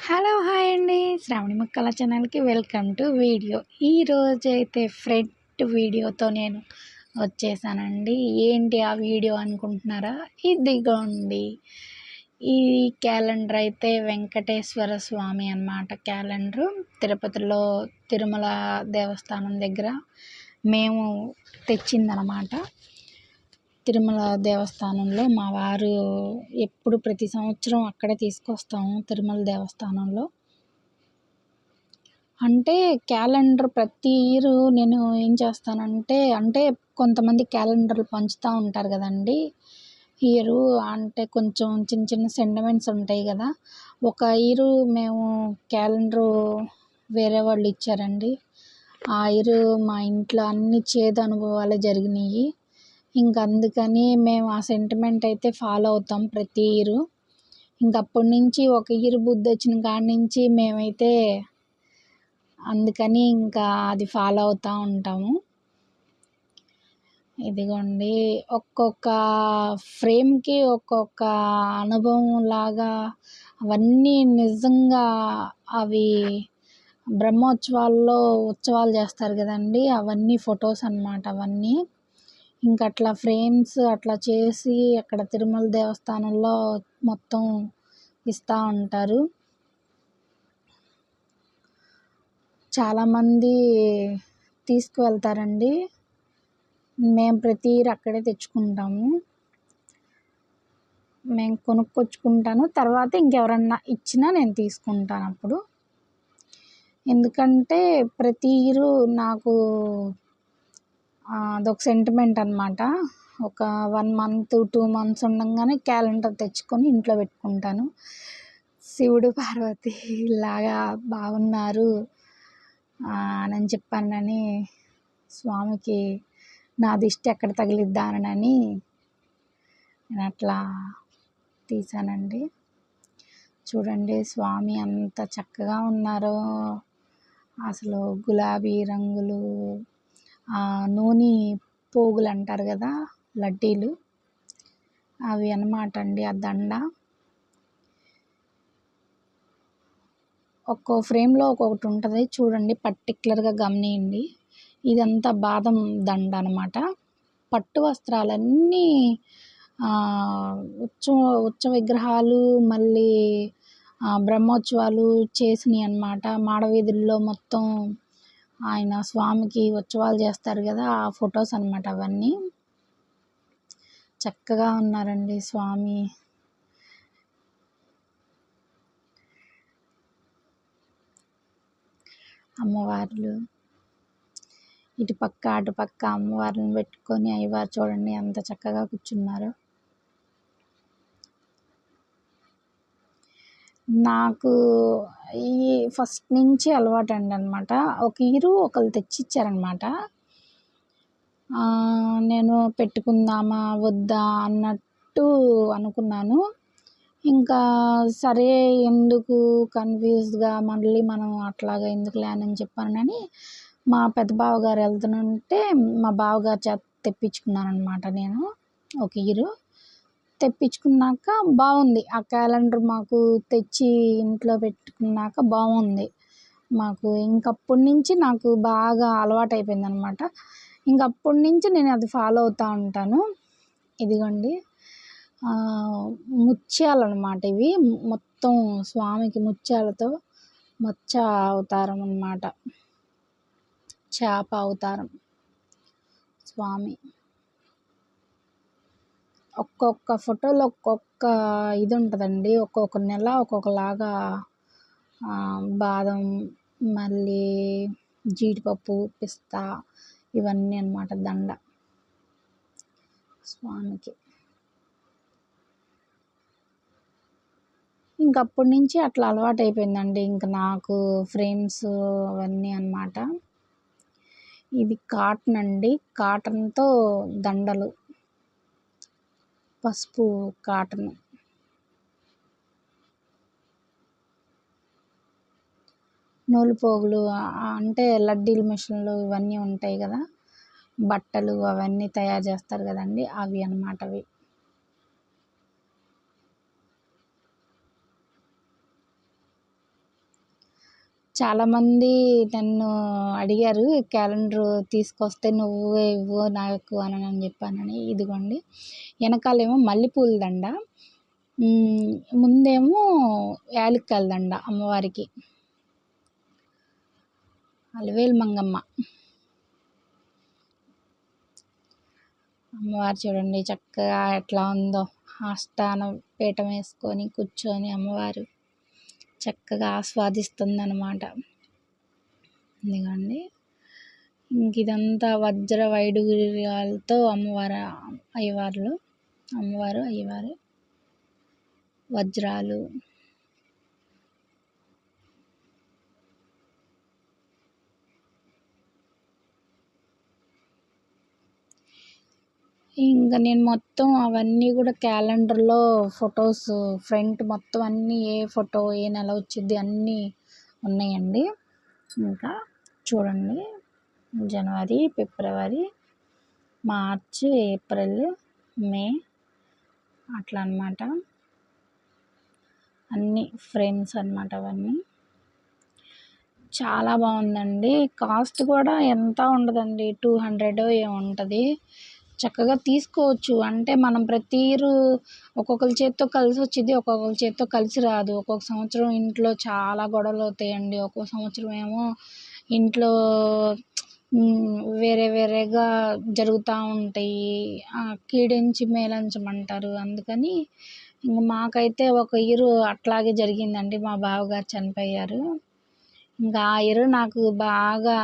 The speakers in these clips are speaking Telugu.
హలో హాయ్ అండి. శ్రావణి ముక్కల ఛానల్కి వెల్కమ్ టు వీడియో. ఈరోజు అయితే ఫ్రెడ్ వీడియోతో నేను వచ్చేసానండి. ఏంటి ఆ వీడియో అనుకుంటున్నారా? ఇదిగోండి. ఈ క్యాలెండర్ అయితే వెంకటేశ్వర స్వామి అన్నమాట క్యాలెండరు. తిరుపతిలో తిరుమల దేవస్థానం దగ్గర మేము తెచ్చిందనమాట తిరుమల దేవస్థానంలో మా వారు ఎప్పుడు ప్రతి సంవత్సరం అక్కడే తీసుకొస్తాము తిరుమల దేవస్థానంలో. అంటే క్యాలెండర్ ప్రతి ఇయర్ నేను ఏం చేస్తానంటే అంటే కొంతమంది క్యాలెండర్లు పంచుతూ ఉంటారు కదండి. ఇయరు అంటే కొంచెం చిన్న చిన్న సెంటిమెంట్స్ ఉంటాయి కదా. ఒక ఇయర్ మేము క్యాలెండరు వేరే వాళ్ళు ఇచ్చారండి. ఆ ఇయర్ మా ఇంట్లో అన్ని చేదు అనుభవాలే జరిగినాయి. ఇంక అందుకని మేము ఆ సెంటిమెంట్ అయితే ఫాలో అవుతాం ప్రతి ఇయరు ఇంక అప్పటి నుంచి ఒక ఇయర్ బుద్ధి వచ్చిన కాడ నుంచి మేమైతే అందుకని ఇంకా అది ఫాలో అవుతూ ఉంటాము. ఇదిగోండి ఒక్కొక్క ఫ్రేమ్కి ఒక్కొక్క అనుభవం లాగా అవన్నీ నిజంగా అవి బ్రహ్మోత్సవాల్లో ఉత్సవాలు చేస్తారు కదండి అవన్నీ ఫొటోస్ అన్నమాట అవన్నీ. ఇంకా అట్లా ఫ్రేమ్స్ అట్లా చేసి అక్కడ తిరుమల దేవస్థానంలో మొత్తం ఇస్తూ ఉంటారు. చాలామంది తీసుకువెళ్తారండి. మేము ప్రతి ఇయర్ అక్కడే తెచ్చుకుంటాము. మేము కొనుక్కొచ్చుకుంటాను. తర్వాత ఇంకెవరన్నా ఇచ్చినా నేను తీసుకుంటాను అప్పుడు. ఎందుకంటే ప్రతి ఇయర్ నాకు అదొక సెంటిమెంట్ అనమాట ఒక వన్ మంత్ టూ మంత్స్ ఉండగానే క్యాలెండర్ తెచ్చుకొని ఇంట్లో పెట్టుకుంటాను. శివుడు పార్వతి లాగా బాగున్నారు. అని చెప్పానని స్వామికి నా దిష్టి ఎక్కడ తగిలిద్దానని నేను అట్లా తీసానండి. చూడండి స్వామి అంత చక్కగా ఉన్నారో. అసలు గులాబీ రంగులు నూనె పోగులు అంటారు కదా లడ్డీలు. అవి అన్నమాట అండి ఆ దండ. ఒక్కో ఫ్రేమ్లో ఒక్కొక్కటి ఉంటుంది చూడండి పర్టికులర్గా గమనియండి. ఇదంతా బాదం దండ అనమాట పట్టు వస్త్రాలన్నీ ఉచ్చ ఉచ్చ విగ్రహాలు మళ్ళీ బ్రహ్మోత్సవాలు చేసినాయి అనమాట మాడవీధుల్లో మొత్తం ఆయన స్వామికి ఉత్సవాలు చేస్తారు కదా ఆ ఫొటోస్ అనమాట అవన్నీ. చక్కగా ఉన్నారండి స్వామి. అమ్మవార్లు. ఇటు పక్క అటు పక్క అమ్మవారిని పెట్టుకొని అయ్యవారు చూడండి ఎంత చక్కగా కూర్చున్నారు. నాకు ఈ ఫస్ట్ నుంచి అలవాటు అండి అనమాట ఒక ఇరు ఒకరు తెచ్చిచ్చారనమాట నేను పెట్టుకుందామా వద్దా అన్నట్టు అనుకున్నాను. ఇంకా సరే ఎందుకు కన్ఫ్యూజ్గా మళ్ళీ మనం అట్లాగా ఎందుకులే అని చెప్పానని మా పెద్ద బావగారు వెళ్తుంటే మా బావగారు చేత తెప్పించుకున్నాను అనమాట నేను ఒక ఇరు. తెప్పించుకున్నాక బాగుంది. ఆ క్యాలెండర్ మాకు తెచ్చి ఇంట్లో పెట్టుకున్నాక బాగుంది. మాకు ఇంకప్పటి నుంచి నాకు బాగా అలవాటు అయిపోయింది అనమాట ఇంకప్పటి నుంచి నేను అది ఫాలో అవుతూ ఉంటాను. ఇదిగోండి. ముత్యాలు అనమాట ఇవి. మొత్తం స్వామికి ముత్యాలతో మత్స్య అవతారం అనమాట. చేప అవతారం. స్వామి. ఒక్కొక్క ఫోటోలో ఒక్కొక్క ఇది ఉంటుందండి ఒక్కొక్క నెల ఒక్కొక్కలాగా బాదం మళ్ళీ జీడిపప్పు పిస్తా ఇవన్నీ అనమాట దండ స్వామికి. ఇంకప్పటి నుంచి అట్లా అలవాటు అయిపోయిందండి ఇంక నాకు ఫ్రేమ్స్ అవన్నీ అనమాట ఇది కాటన్ అండి. కాటన్తో దండలు. పసుపు కాటన్. నూలు పోగులు అంటే లడ్డీలు మిషన్లు ఇవన్నీ ఉంటాయి కదా. బట్టలు అవన్నీ తయారు చేస్తారు కదండి అవి అన్నమాట అవి. చాలామంది నన్ను అడిగారు క్యాలెండర్ తీసుకొస్తే నువ్వే ఇవ్వు నాకు అని అని చెప్పానని. ఇదిగోండి. వెనకాలేమో మల్లెపూల దండ ముందేమో యాలక్కాయల దండ అమ్మవారికి. అలవేలు మంగమ్మ. అమ్మవారు చూడండి చక్కగా ఎట్లా ఉందో. ఆస్థానం పీఠం వేసుకొని కూర్చొని అమ్మవారు. చక్కగా ఆస్వాదిస్తుందన్నమాట. ఇదిగోండి. ఇంక ఇదంతా వజ్ర వైడూర్యాలతో అమ్మవారు అయ్యవార్లు అమ్మవారు అయ్యవారు వజ్రాలు. ఇంకా నేను మొత్తం అవన్నీ కూడా క్యాలెండర్లో ఫొటోస్ ఫ్రంట్ మొత్తం అన్నీ ఏ ఫోటో ఏ నెల వచ్చింది అన్నీ ఉన్నాయండి. ఇంకా చూడండి జనవరి ఫిబ్రవరి మార్చ్ ఏప్రిల్ మే అట్లా అనమాట అన్నీ ఫ్రేమ్స్ అనమాట అవన్నీ. చాలా బాగుందండి. కాస్ట్ కూడా ఎంత ఉండదండి? టూ హండ్రెడ్ ఏముంటుంది చక్కగా తీసుకోవచ్చు. అంటే మనం ప్రతి ఒక్కొక్కరి చేత్తో కలిసి వచ్చింది ఒక్కొక్కరి చేత్తో కలిసి రాదు. ఒక్కొక్క సంవత్సరం ఇంట్లో చాలా గొడవలు అవుతాయండి. ఒక్కొక్క సంవత్సరం ఏమో ఇంట్లో వేరే వేరేగా జరుగుతూ ఉంటాయి. కీడించి మేలంచమంటారు. అందుకని ఇంక మాకైతే ఒక ఇయర్ అట్లాగే జరిగిందండి. మా బావగారు చనిపోయారు. ఇంకా ఆ ఇయర్ నాకు బాగా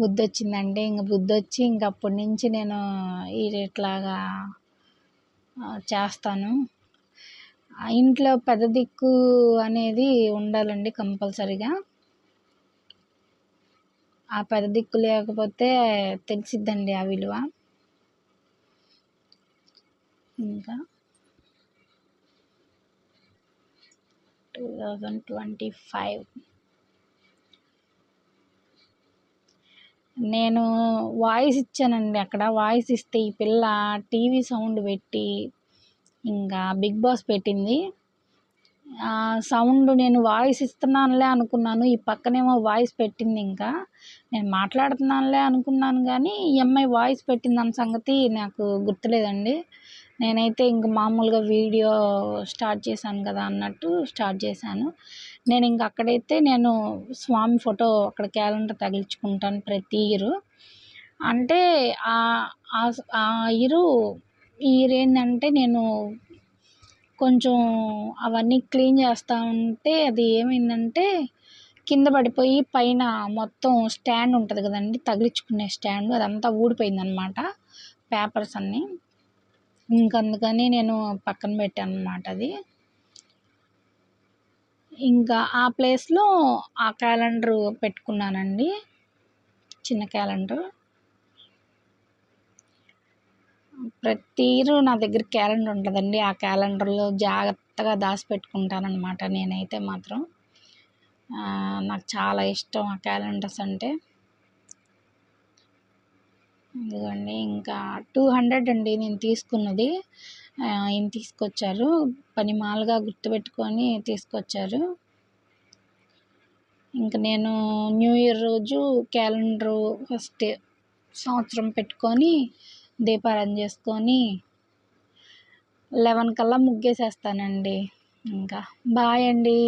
బుద్ధి వచ్చిందండి ఇంక బుద్ధి వచ్చి ఇంక అప్పటి నుంచి నేను ఇట్లాగా చేస్తాను. ఇంట్లో పెద్ద దిక్కు అనేది ఉండాలండి కంపల్సరిగా. ఆ పెద్ద దిక్కు లేకపోతే తెలిసిద్దండి ఆ విలువ. ఇంకా టూ థౌజండ్ ట్వంటీ ఫైవ్ నేను వాయిస్ ఇచ్చానండి అక్కడ. వాయిస్ ఇస్తే ఈ పిల్ల టీవీ సౌండ్ పెట్టి ఇంకా బిగ్ బాస్ పెట్టింది. సౌండ్ నేను వాయిస్ ఇస్తున్నానులే అనుకున్నాను. ఈ పక్కనేమో వాయిస్ పెట్టింది ఇంకా. నేను మాట్లాడుతున్నానులే అనుకున్నాను కానీ ఈ అమ్మాయి వాయిస్ పెట్టిందన్న సంగతి నాకు గుర్తులేదండి. నేనైతే ఇంక మామూలుగా వీడియో స్టార్ట్ చేశాను కదా అన్నట్టు స్టార్ట్ చేశాను. నేను ఇంక అక్కడైతే నేను స్వామి ఫోటో అక్కడ క్యాలెండర్ తగిలించుకుంటాను ప్రతి ఇయరు. అంటే ఆ ఇయరు ఇయర్ ఏంటంటే నేను కొంచెం అవన్నీ క్లీన్ చేస్తూ ఉంటే అది ఏమైందంటే కింద పడిపోయి పైన మొత్తం స్టాండ్ ఉంటుంది కదండి తగిలించుకునే స్టాండ్ అదంతా ఊడిపోయింది అనమాట పేపర్స్ అన్నీ. ఇంకందుకని నేను పక్కన పెట్టాను అనమాట అది. ఇంకా ఆ ప్లేస్లో ఆ క్యాలెండర్ పెట్టుకున్నానండి. చిన్న క్యాలెండర్. ప్రతి నా దగ్గర క్యాలెండర్ ఉంటుందండి ఆ క్యాలెండర్లో జాగ్రత్తగా దాచిపెట్టుకుంటానమాట నేనైతే మాత్రం. నాకు చాలా ఇష్టం ఆ క్యాలెండర్స్ అంటే. ఇదిగోండి ఇంకా టూ హండ్రెడ్ అండి నేను తీసుకున్నది. ఆయన తీసుకొచ్చారు? పనిమాలుగా గుర్తుపెట్టుకొని తీసుకొచ్చారు. ఇంక నేను న్యూ ఇయర్ రోజు క్యాలెండరు ఫస్ట్ సంవత్సరం పెట్టుకొని దీపారాధన చేసుకొని లెవెన్ కల్లా ముగ్గేసేస్తానండి. ఇంకా బాయ్ అండి.